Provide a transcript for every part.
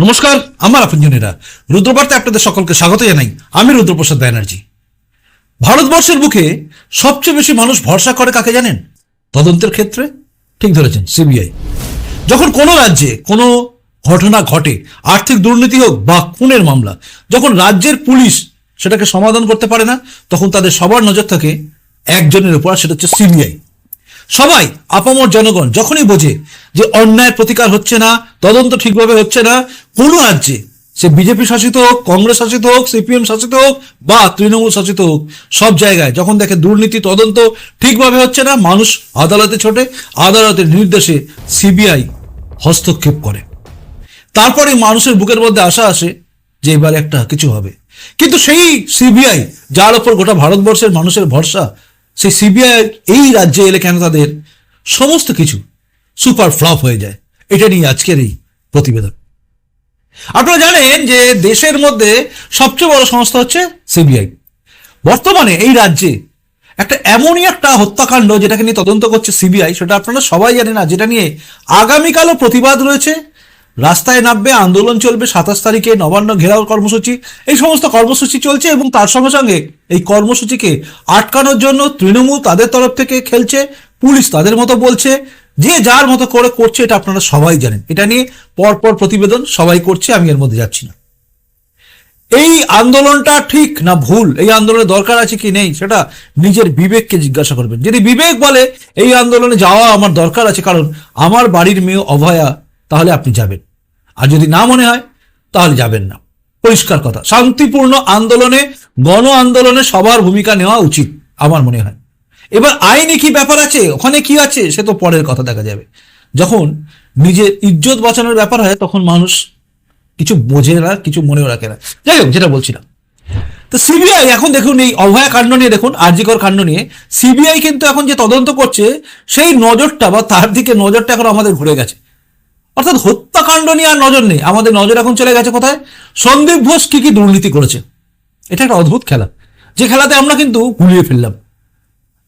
নমস্কার, আমার আপনজনেরা। রুদ্রবার্তে আপনাদের সকলকে স্বাগত জানাই। আমি রুদ্রপ্রসাদ ব্যানার্জি। ভারতবর্ষের বুকে সবচেয়ে বেশি মানুষ ভরসা করে কাকে জানেন? তদন্তের ক্ষেত্রে? ঠিক ধরেছেন, সিবিআই। যখন কোনো রাজ্যে কোনো ঘটনা ঘটে, আর্থিক দুর্নীতি হোক বা খুনের মামলা, যখন রাজ্যের পুলিশ সেটাকে সমাধান করতে পারে না, তখন তাদের সবার নজর থাকে একজনের উপর সেটা হচ্ছে সিবিআই। সবাই, আপামর জনগণ, যখনই বোঝে যে অন্যায়ের প্রতিকার হচ্ছে না, তদন্ত ঠিকভাবে হচ্ছে না, কোনো রাজ্যে, সে বিজেপি শাসিত হোক, কংগ্রেস শাসিত হোক, সিপিএম শাসিত হোক, বা তৃণমূল শাসিত হোক, সব জায়গায় যখন দেখে দুর্নীতি, তদন্ত ঠিকভাবে হচ্ছে না, মানুষ আদালতে ছোটে, আদালতের নির্দেশে সিবিআই হস্তক্ষেপ করে। তারপরে মানুষের বুকের মধ্যে আশা আসে যে এবার একটা কিছু হবে। কিন্তু সেই সিবিআই, যার ওপর গোটা ভারতবর্ষের মানুষের ভরসা সেই সিবিআই এই রাজ্যে এলে কেন তাদের সমস্ত কিছু সুপার ফ্লপ হয়ে যায়? এটা নিয়ে আজকের এই প্রতিবেদন। আপনারা জানেন যে দেশের মধ্যে সবচেয়ে বড় সংস্থা হচ্ছে সিবিআই বর্তমানে এই রাজ্যে একটা এমনই একটা হত্যাকাণ্ড যেটাকে নিয়ে তদন্ত করছে সিবিআই সেটা আপনারা সবাই জানেন না যেটা নিয়ে আগামীকালও প্রতিবাদ রয়েছে রাস্তায় নামবে, আন্দোলন চলবে, সাতাশ তারিখে নবান্ন ঘেরাও কর্মসূচি, এই সমস্ত কর্মসূচি চলছে এবং তার সঙ্গে সঙ্গে এই কর্মসূচিকে আটকানোর জন্য তৃণমূল তাদের তরফ থেকে খেলছে, পুলিশ তাদের মতো বলছে, যে যার মতো করে করছে এটা আপনারা সবাই জানেন। এটা নিয়ে পরপর প্রতিবেদন সবাই করছে, আমি এর মধ্যে যাচ্ছি না। এই আন্দোলনটা ঠিক না ভুল? এই আন্দোলনের দরকার আছে কি নেই? সেটা নিজের বিবেককে জিজ্ঞাসা করবেন। যদি বিবেক বলে, এই আন্দোলনে যাওয়া আমার দরকার আছে, কারণ আমার বাড়ির মেয়ে অভয়া, তাহলে আপনি যাবেন। আর যদি না মনে হয়, তাহলে যাবেন না। পরিষ্কার কথা। শান্তিপূর্ণ আন্দোলনে, গণ আন্দোলনে সবার ভূমিকা নেওয়া উচিত, আমার মনে হয়। এবার আইনে কি ব্যাপার আছে? ওখানে কি আছে? সে তো পরের কথা দেখা যাবে। যখন নিজের ইজ্জত বাঁচানোর ব্যাপার হয়, তখন মানুষ কিছু বোঝে না, কিছু মনেও রাখে না। যাই হোক, যেটা বলছিলাম। তো সিবিআই এখন দেখুন, এই অভয়া কাণ্ড নিয়ে দেখুন, আরজিকর কাণ্ড নিয়ে। সিবিআই কিন্তু এখন যে তদন্ত করছে, সেই নজরটা বা তার দিকে নজরটা এখন আমাদের ঘুরে গেছে। অর্থাৎ হত্যাকাণ্ড নিয়ে আর নজর নেই। আমাদের নজর এখন চলে গেছে কোথায়? সন্দীপ ঘোষ কি কি দুর্নীতি করেছে। এটা একটা অদ্ভুত খেলা। যে খেলাতে আমরা কিন্তু গুলিয়ে ফেললাম।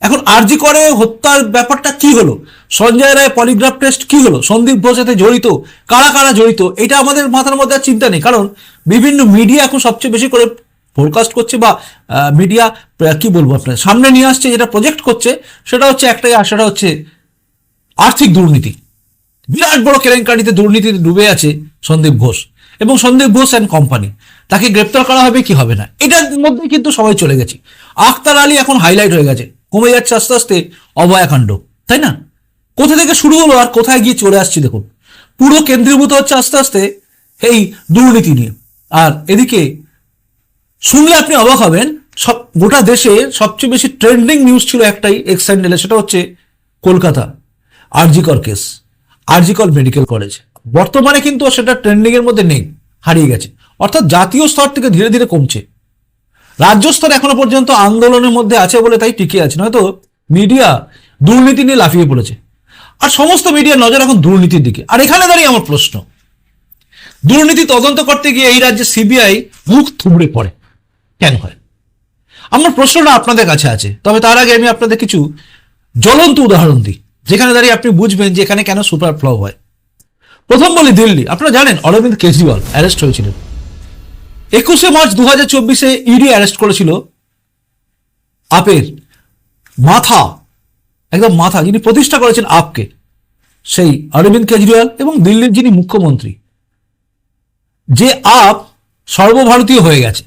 এখন আরজি করে হত্যার ব্যাপারটা কি হলো? সঞ্জয় রায় পলিগ্রাফ টেস্ট কি হলো? সন্দীপ ঘোষ সাথে জড়িত? কারা কারা জড়িত? এটা আমাদের মাথার মধ্যে আর চিন্তা নেই। কারণ বিভিন্ন মিডিয়া এখন সবচেয়ে বেশি করে ফোরকাস্ট করছে বা মিডিয়া কি বলব আপনার সামনে নিয়ে আসছে যেটা প্রজেক্ট করছে, সেটা হচ্ছে একটাই আর সেটা হচ্ছে আর্থিক দুর্নীতি। বিরাট বড় কেলেঙ্কারিতে দুর্নীতিতে ডুবে আছে সন্দীপ ঘোষ এবং সন্দীপ ঘোষ অ্যান্ড কোম্পানি তাকে গ্রেপ্তার করা হবে কি হবে না? এটার মধ্যে কিন্তু সবাই চলে গেছে। আখতার আলী এখন হাইলাইট হয়ে গেছে। কমে যাচ্ছে আস্তে আস্তে অভয়াকাণ্ড তাই না? কোথা থেকে শুরু হলো আর কোথায় গিয়ে চলে আসছি দেখুন। পুরো কেন্দ্রীভূত হচ্ছে আস্তে আস্তে এই দুর্নীতি নিয়ে। আর এদিকে শুনলে আপনি অবাক হবেন, সব গোটা দেশে সবচেয়ে বেশি ট্রেন্ডিং নিউজ ছিল একটাই এক্স সেটা হচ্ছে Kolkata. RG Kar case. RG Kar medical college. বর্তমানে কিন্তু সেটা ট্রেন্ডিং এর মধ্যে নেই, হারিয়ে গেছে। অর্থাৎ জাতীয় স্তর থেকে ধীরে ধীরে কমছে। রাজ্য স্তর এখনও পর্যন্ত আন্দোলনের মধ্যে আছে বলে তাই টিকে আছে। নয়তো মিডিয়া দুর্নীতি নিয়ে লাফিয়ে পড়েছে। আর সমস্ত মিডিয়ার নজর এখন দুর্নীতির দিকে। আর এখানে দাঁড়িয়ে আমার প্রশ্ন। দুর্নীতি তদন্ত করতে গিয়ে এই রাজ্যে সিবিআই মুখ থুবড়ে পড়ে। কেন হয়? আমার প্রশ্নটা আপনাদের কাছে আছে। তবে তার আগে আমি আপনাদের কিছু জ্বলন্ত উদাহরণ দিই। যেখানে দাঁড়িয়ে আপনি বুঝবেন যে এখানে কেন সুপার ফ্লপ হয়। প্রথম বলি দিল্লি। আপনারা জানেন, অরবিন্দ কেজরিওয়াল অ্যারেস্ট হয়েছিলেন। একুশে মার্চ দু হাজার চব্বিশে ইডি অ্যারেস্ট করেছিল আপের মাথা, একদম মাথা, যিনি প্রতিষ্ঠা করেছেন আপকে, সেই অরবিন্দ কেজরিওয়াল এবং দিল্লির যিনি মুখ্যমন্ত্রী। যে আপ সর্বভারতীয় হয়ে গেছে,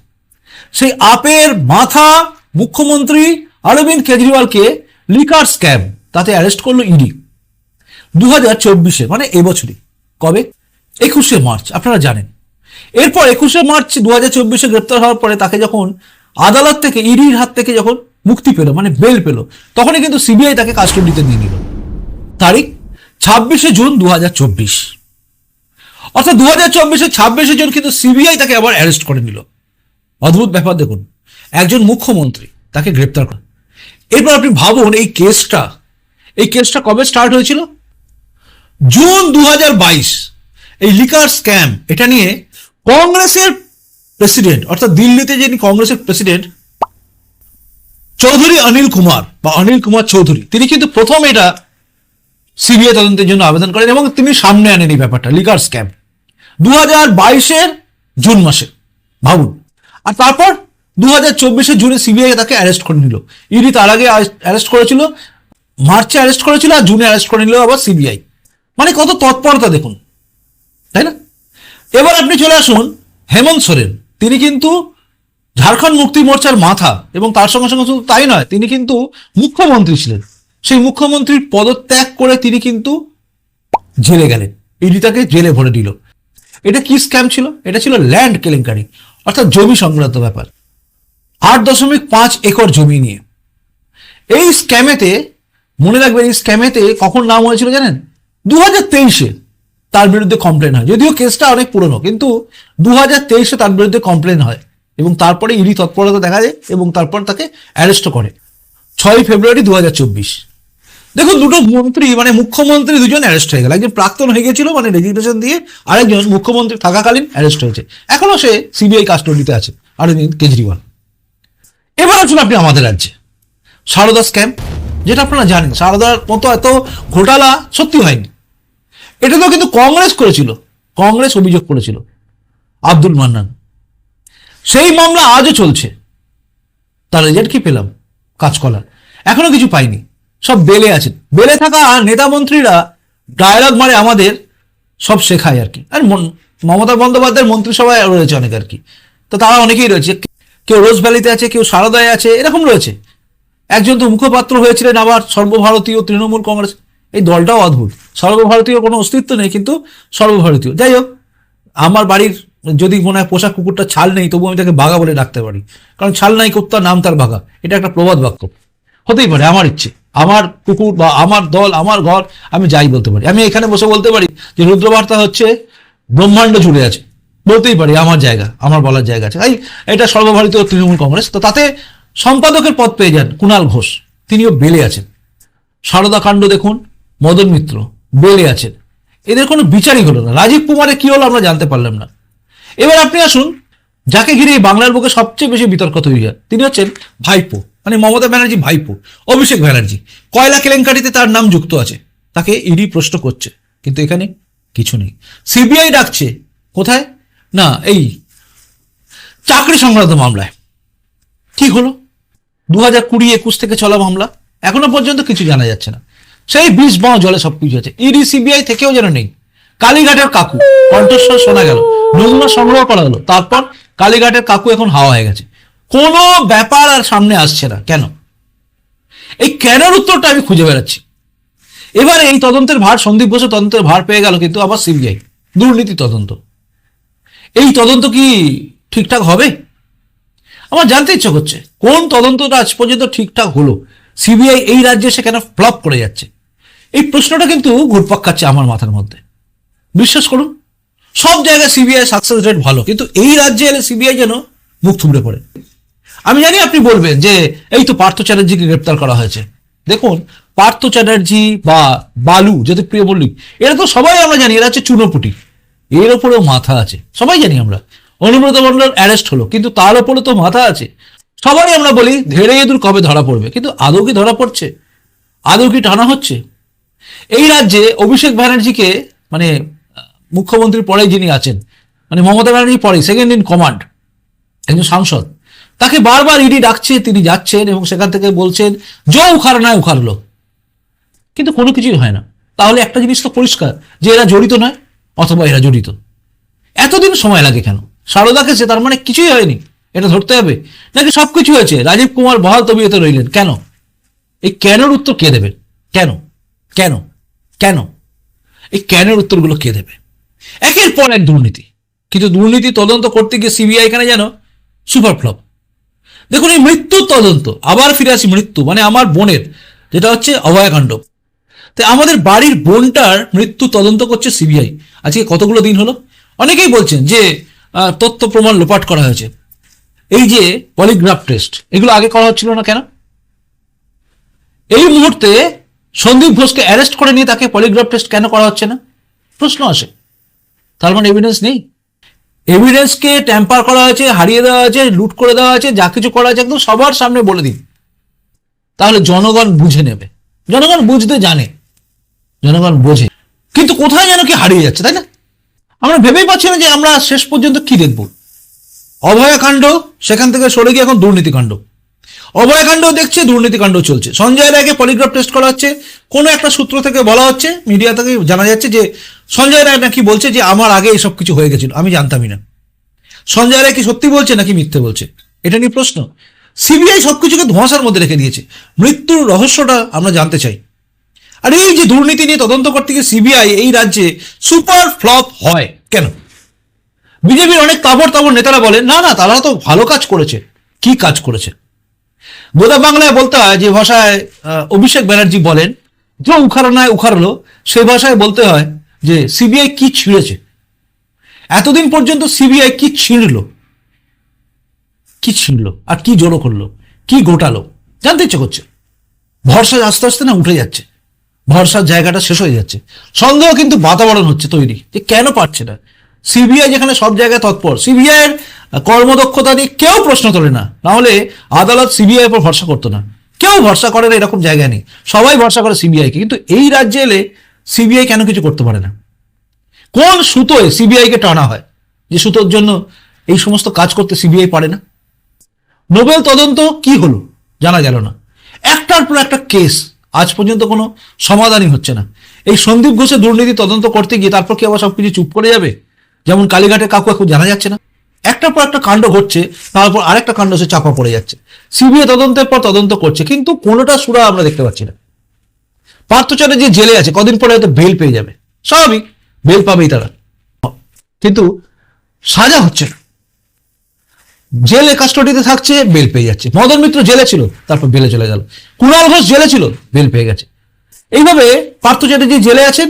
সেই আপের মাথা মুখ্যমন্ত্রী অরবিন্দ কেজরিওয়ালকে লিকার স্ক্যাম তাতে অ্যারেস্ট করল ইডি দু হাজার চব্বিশে মানে এবছরই। কবে? একুশে মার্চ, আপনারা জানেন। এরপর একুশে মার্চ দু হাজার চব্বিশে গ্রেপ্তার হওয়ার পরে তাকে যখন আদালত থেকে ইডির হাত থেকে যখন মুক্তি পেল মানে বেল পেল, তখনই কিন্তু সিবিআই তাকে কাস্টডিতে নিয়ে নিল। তারিখ? ছাব্বিশে জুন দু হাজার চব্বিশ। অর্থাৎ দু হাজার চব্বিশে, ছাব্বিশে জুন কিন্তু সিবিআই তাকে আবার অ্যারেস্ট করে নিল। অদ্ভুত ব্যাপার দেখুন, একজন মুখ্যমন্ত্রী তাকে গ্রেপ্তার করে। এরপর আপনি ভাবুন, এই কেসটা এই কেসটা কবে স্টার্ট হয়েছিল? জুন দু হাজার বাইশ। এই লিকার স্ক্যাম, এটা নিয়ে কংগ্রেসের প্রেসিডেন্ট, অর্থাৎ দিল্লিতে যিনি কংগ্রেসের প্রেসিডেন্ট, চৌধুরী অনিল কুমার, বা অনিল কুমার চৌধুরী, তিনি কিন্তু প্রথম এটা সিবিআই তদন্তের জন্য আবেদন করেন এবং তিনি সামনে আনেন এই ব্যাপারটা, লিকার স্ক্যাম। দু হাজার বাইশের জুন মাসে, ভাবুন। আর তারপর দু হাজার চব্বিশের জুনে সিবিআই তাকে অ্যারেস্ট করে নিল। ইডি তার আগে অ্যারেস্ট করেছিল। মার্চে অ্যারেস্ট করেছিল আর জুনে অ্যারেস্ট করে নিল আবার সিবিআই মানে কত তৎপরতা দেখুন, তাই না? এবার আপনি চলে আসুন হেমন্ত সোরেন। তিনি কিন্তু ঝাড়খণ্ড মুক্তি মোর্চার মাথা এবং তার সঙ্গে সঙ্গে শুধু তাই নয়, তিনি কিন্তু মুখ্যমন্ত্রী ছিলেন। সেই মুখ্যমন্ত্রীর পদত্যাগ করে তিনি কিন্তু জেলে গেলেন। ইডি তাকে জেলে ভরে দিল। এটা কি স্ক্যাম ছিল? এটা ছিল ল্যান্ড কেলেঙ্কারি, অর্থাৎ জমি সংক্রান্ত ব্যাপার। আট দশমিক পাঁচ একর জমি নিয়ে। এই স্ক্যামেতে মনে রাখবেন এই স্ক্যামেতে কখন নাম হয়েছিল জানেন? দু হাজার তেইশে তার বিরুদ্ধে কমপ্লেন হয়। যদিও কেসটা অনেক পুরনো, কিন্তু দু হাজার তেইশে তার বিরুদ্ধে কমপ্লেন হয় এবং তারপরে ইডি তৎপরতা দেখা যায় এবং তারপর তাকে অ্যারেস্ট করে। ছয় ফেব্রুয়ারি দু হাজার চব্বিশ। দেখুন, দুটো মন্ত্রী মানে মুখ্যমন্ত্রী দুজন অ্যারেস্ট হয়ে গেল। একজন প্রাক্তন হয়ে গেছিল মানে রেজিগনেশন দিয়ে আরেকজন মুখ্যমন্ত্রী থাকাকালীন অ্যারেস্ট হয়েছে। এখনও সে সিবিআই কাস্টডিতে আছে অরবিন্দ কেজরিওয়াল। এবার আসুন আপনি আমাদের রাজ্যে। সারদা স্ক্যাম যেটা আপনারা জানেন, সারদার মতো এত ঘোটালা সত্যি হয়নি। এটা তো কিন্তু কংগ্রেস করেছিল, কংগ্রেস অভিযোগ করেছিল, আব্দুল মান্নান। সেই মামলা আজও চলছে। তার রেজাল্ট কি পেলাম? কাজকলা এখনও কিছু পাইনি। সব বেলে আছেন বেলে থাকা নেতা মন্ত্রীরা ডায়লগ মারে আমাদের, সব শেখায় আর কি। আর মমতা বন্দ্যোপাধ্যায়ের মন্ত্রিসভায় রয়েছে অনেক আর কি। তো তারা অনেকেই রয়েছে। কেউ রোজ ভ্যালিতে আছে, কেউ সারদায় আছে, এরকম রয়েছে। একজন তো মুখপাত্র হয়েছিলেন আবার সর্বভারতীয় তৃণমূল কংগ্রেস। এই দলটাও অদ্ভুত। সর্বভারতীয় কোনো অস্তিত্ব নেই, কিন্তু সর্বভারতীয়। যাই হোক, আমার বাড়ির যদি মনে হয় পোষা কুকুরটা ছাল নেই, তবু আমি তাকে বাঘা বলে ডাকতে পারি। কারণ ছাল নাই, কুত্তার নাম তার বাঘা। এটা একটা প্রবাদ বাক্য। হতেই পারে, আমার ইচ্ছে। আমার কুকুর বা আমার দল, আমার ঘর, আমি যাই বলতে পারি। আমি এখানে বসে বলতে পারি যে রুদ্রবার্তা হচ্ছে ব্রহ্মাণ্ড জুড়ে আছে। বলতেই পারি, আমার জায়গা, আমার বলার জায়গা আছে। এই, এটা সর্বভারতীয় তৃণমূল কংগ্রেস। তো তাতে সম্পাদকের পদ পেয়ে যান কুণাল ঘোষ। তিনিও বেলে আছেন। সারদা কাণ্ড দেখুন, মদন মিত্র বেলে আছেন। এদের কোনো বিচারই হলো না। রাজীব কুমারে কি হলো আমরা জানতে পারলাম না। এবার আপনি আসুন, যাকে ঘিরে বাংলার বুকে সবচেয়ে বেশি বিতর্ক তৈরি হয়, তিনি হচ্ছেন ভাইপো মানে মমতা ব্যানার্জি ভাইপো, অভিষেক ব্যানার্জি। কয়লা কেলেঙ্কারিতে তার নাম যুক্ত আছে, তাকে ইডি প্রশ্ন করছে, কিন্তু এখানে কিছু নেই। সিবিআই ডাকছে, কোথায়? না, এই চাকরি সংক্রান্ত মামলায়। ঠিক হলো? দু হাজার কুড়ি একুশ থেকে চলা মামলা। এখনও পর্যন্ত কিছু জানা যাচ্ছে না। সেই বিষ বাঁ জলে সবকিছু আছে। ইডি, সিবিআই থেকেও যেন নেই। কালীঘাটের কাকু, কণ্ঠস্বর শোনা গেল। নমুনা সংগ্রহ করা হলো। তারপর কালীঘাটের কাকু এখন হাওয়া হয়ে গেছে। কোনো ব্যাপার আর সামনে আসছে না। কেন? এই কেনর উত্তরটা আমি খুঁজে বেড়াচ্ছি। এবার এই তদন্তের ভার, সন্দীপ ঘোষের তদন্তের ভার পেয়ে গেল কিন্তু আবার সিবিআই। দুর্নীতি তদন্ত। এই তদন্ত কি ঠিকঠাক হবে? আমার জানতে ইচ্ছে করছে, কোন তদন্তটা আজ পর্যন্ত ঠিকঠাক হলো? সিবিআই এই রাজ্যে সে কেন ফ্লপ করে যাচ্ছে? এই প্রশ্নটা কিন্তু ঘুরপাক খাচ্ছে আমার মাথার মধ্যে। বিশ্বাস করুন, সব জায়গায় সিবিআই সাকসেস রেট ভালো, কিন্তু এই রাজ্যে এলে সিবিআই যেন মুখ থুবড়ে পড়ে। আমি জানি আপনি বলবেন যে, এই তো পার্থ চ্যাটার্জিকে গ্রেপ্তার করা হয়েছে। দেখুন, পার্থ চ্যাটার্জি বা বালু যদি প্রিয় মল্লিক, এরা তো সবাই আমরা জানি, এরা হচ্ছে চুনোপুটি। এর ওপরেও মাথা আছে, সবাই জানি আমরা। অনুব্রত মন্ডল অ্যারেস্ট হলো, কিন্তু তার ওপরে তো মাথা আছে। সবাই আমরা বলি, ধেড়ে ইঁদুর কবে ধরা পড়বে? কিন্তু আদৌ কি ধরা পড়ছে? আদৌ কি টানা হচ্ছে? এই রাজ্যে অভিষেক ব্যানার্জিকে মানে মুখ্যমন্ত্রীর পরে যিনি আছেন মানে মমতা ব্যানার্জি পরে সেকেন্ড ইন কমান্ড একজন সাংসদ, তাকে বারবার ইডি ডাকছে, তিনি যাচ্ছেন এবং সেখান থেকে বলছেন, জ উখার নয় উখারলো কিন্তু কোনো কিছুই হয় না। তাহলে একটা জিনিস তো পরিষ্কার, যে এরা জড়িত নয়, অথবা এরা জড়িত। এতদিন সময় লাগে কেন? সারদাকে সে তার মানে কিছুই হয়নি। এটা ধরতে হবে। নাকি সব কিছু হয়েছে? রাজীব কুমার বহাল তবিয়তে রইলেন। কেন? এই কেনর উত্তর কে দেবে? কেন? কেন? কেন? এই কেনের উত্তরগুলো কে দেবে? একের পর এক দুর্নীতি। কিন্তু দুর্নীতি তদন্ত করতে গিয়ে সিবিআই এখানে যেন সুপার ফ্লপ। দেখুন, এই মৃত্যুর তদন্ত, আবার ফিরে আসি মৃত্যু মানে আমার বোনের, যেটা হচ্ছে অভয়াকাণ্ড তাই আমাদের বাড়ির বোনটার মৃত্যু তদন্ত করছে সিবিআই। আজকে কতগুলো দিন হলো? অনেকেই বলছেন যে তথ্য প্রমাণ লোপাট করা হয়েছে। এই যে পলিগ্রাফ টেস্ট এগুলো আগে করা হচ্ছিল না কেন? এই মুহূর্তে সন্দীপ ঘোষকে অ্যারেস্ট করে নিয়ে তাকে পলিগ্রাফ টেস্ট কেন করা হচ্ছে না? প্রশ্ন আসে। তার মানে এভিডেন্স নেই। এভিডেন্সকে ট্যাম্পার করা হয়েছে, হারিয়ে দেওয়া হয়েছে লুট করে দেওয়া হয়েছে, যা কিছু করা হয়েছে, একদম সবার সামনে বলে দিন। তাহলে জনগণ বুঝে নেবে। জনগণ বুঝতে জানে। জনগণ বোঝে। কিন্তু কোথায় যেন কি হারিয়ে যাচ্ছে, তাই না? আমরা ভেবেই পাচ্ছি না যে আমরা শেষ পর্যন্ত কি দেখব? অভয়াকাণ্ড সেখান থেকে সরে গিয়ে এখন দুর্নীতিকাণ্ড অভয়াকাণ্ড দেখছে দুর্নীতিকাণ্ড চলছে। সঞ্জয় রায়কে পলিগ্রাফ টেস্ট করা হচ্ছে। কোনো একটা সূত্র থেকে বলা হচ্ছে, মিডিয়া থেকে জানা যাচ্ছে যে সঞ্জয় রায় নাকি বলছে যে আমার আগে এইসব কিছু হয়ে গেছিল, আমি জানতামই না। সঞ্জয় রায় কি সত্যি বলছে নাকি মিথ্যে বলছে? এটা নিয়ে প্রশ্ন। সিবিআই সবকিছুকে ধোঁয়াশার মধ্যে রেখে দিয়েছে। মৃত্যুর রহস্যটা আমরা জানতে চাই। আর এই যে দুর্নীতি নিয়ে তদন্ত করতে গিয়ে সিবিআই এই রাজ্যে সুপার ফ্লপ হয় কেন? বিজেপির অনেক তাবর তাবর নেতারা বলে, না না, তারা তো ভালো কাজ করেছে। কি কাজ করেছে? গোদা বাংলায় বলতে হয়, যে ভাষায় অভিষেক ব্যানার্জি বলেন, যে উখাড়ানায় উখাড়লো সে ভাষায় বলতে হয় যে, সিবিআই কি ছিঁড়েছে? এতদিন পর্যন্ত সিবিআই কি ছিঁড়লো? কি ছিঁড়লো? আর কি জড়ো করল? কি গোটালো? জানতে ইচ্ছে করছে। ভরসা আস্তে আস্তে না উঠে যাচ্ছে। ভরসার জায়গাটা শেষ হয়ে যাচ্ছে। সন্দেহ কিন্তু বাতাবরণ হচ্ছে তৈরি। যে কেন পারছে না? সিবিআই যেখানে সব জায়গায় তৎপর সিবিআই এর কর্মদক্ষতা নিয়ে কেউ প্রশ্ন তোলে না। নাহলে আদালত সিবিআই উপর ভরসা করতো না। কেউ ভরসা করে না এরকম জায়গা নেই। সবাই ভরসা করে সিবিআই কে কিন্তু এই রাজ্যে এলে সিবিআই কেন কিছু করতে পারে না? কোন সুতোয় সিবিআই কে টানা হয়? যে সুতোর জন্য এই সমস্ত কাজ করতে সিবিআই পারে না? নোবেল তদন্ত কি হলো? জানা গেল না। একটার পর একটা কেস আজ পর্যন্ত কোনো সমাধানই হচ্ছে না। এই সন্দীপ ঘোষের দুর্নীতি তদন্ত করতে গিয়ে তারপর কি আবার সব কিছু চুপ করে যাবে? যেমন কালীঘাটে কাকু এখন জানা যাচ্ছে না। একটার পর একটা কাণ্ড ঘটছে, তারপর আরেকটা কাণ্ড সে চাপা পড়ে যাচ্ছে। সিবিআই তদন্তের পর তদন্ত করছে, কিন্তু কোনোটা সুরা আমরা দেখতে পাচ্ছি না। পার্থ যে জেলে আছে, কদিন পরে হয়তো বেল পেয়ে যাবে। স্বাভাবিক বেল পাবেই তারা। কিন্তু সাজা হচ্ছে না। জেলে কাস্টডিতে থাকছে বেল পেয়ে যাচ্ছে। মদন মিত্র জেলে ছিল, তারপর বেলে চলে গেল। কুণাল ঘোষ জেলে ছিল বেল পেয়ে গেছে। এইভাবে পার্থ চ্যাটার্জি জেলে আছেন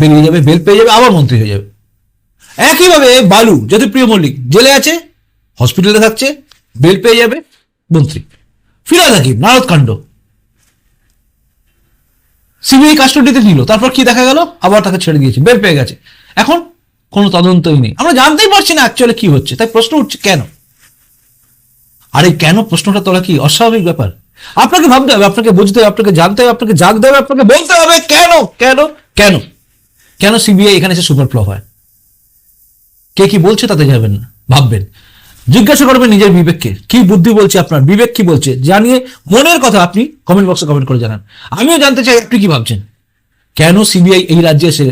বেরিয়ে যাবে বেল পেয়ে যাবে, আবার মন্ত্রী হয়ে যাবে। একইভাবে বালু, জ্যোতিপ্রিয় মল্লিক, জেলে আছে হসপিটালে থাকছে বেল পেয়ে যাবে, মন্ত্রী। ফিরাজ হাকিম, নারদ কাণ্ড। সিবিআই কাস্টডিতে নিল, তারপর কি দেখা গেল? আবার তাকে ছেড়ে দিয়েছে বের পেয়ে গেছে। এখন কোনো তদন্তই নেই। আমরা জানতেই পারছি না অ্যাকচুয়ালি কি হচ্ছে, তাই প্রশ্ন উঠছে, কেন? আর এই কেন প্রশ্নটা তোলা কি? অস্বাভাবিক ব্যাপার। আপনাকে ভাবতে হবে, আপনাকে বুঝতে হবে, আপনাকে জানতে হবে, আপনাকে জানতে হবে, আপনাকে বলতে হবে কেন? কেন? কেন? কেন সিবিআই এখানে এসে সুপার ফ্লপ হয়? কে কি বলছে তাতে যাবেন না, ভাববেন। জিজ্ঞাসা করবেন নিজের বিবেককে, কি বুদ্ধি বলছে আপনার, বিবেক কি বলছে, জানিয়ে মনের কথা আপনি কমেন্ট বক্সে কমেন্ট করে জানান। আমিও জানতে চাই, আপনি কি ভাবছেন? কেন সিবিআই এই রাজ্যে এসে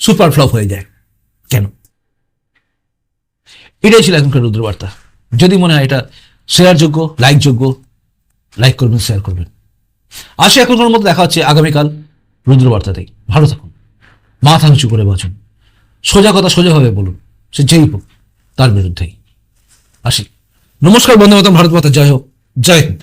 সুপার ফ্লপ হয়ে যায়? কেন? এটাই ছিল এখনকার রুদ্রবার্তা। যদি মনে হয় এটা শেয়ারযোগ্য যোগ্য লাইক যোগ্য লাইক করবেন শেয়ার করবেন। আসে কোনো মতো দেখা হচ্ছে আগামীকাল রুদ্রবার্তাতেই ভালো থাকুন। মাথা উঁচু করে বাঁচুন। সোজা কথা সোজাভাবে বলুন, সে যেই হোক, তার বিরুদ্ধেই। আসি। নমস্কার বন্ধু মাতাম ভারত মাতা জয় হোক। জয় হিন্দ।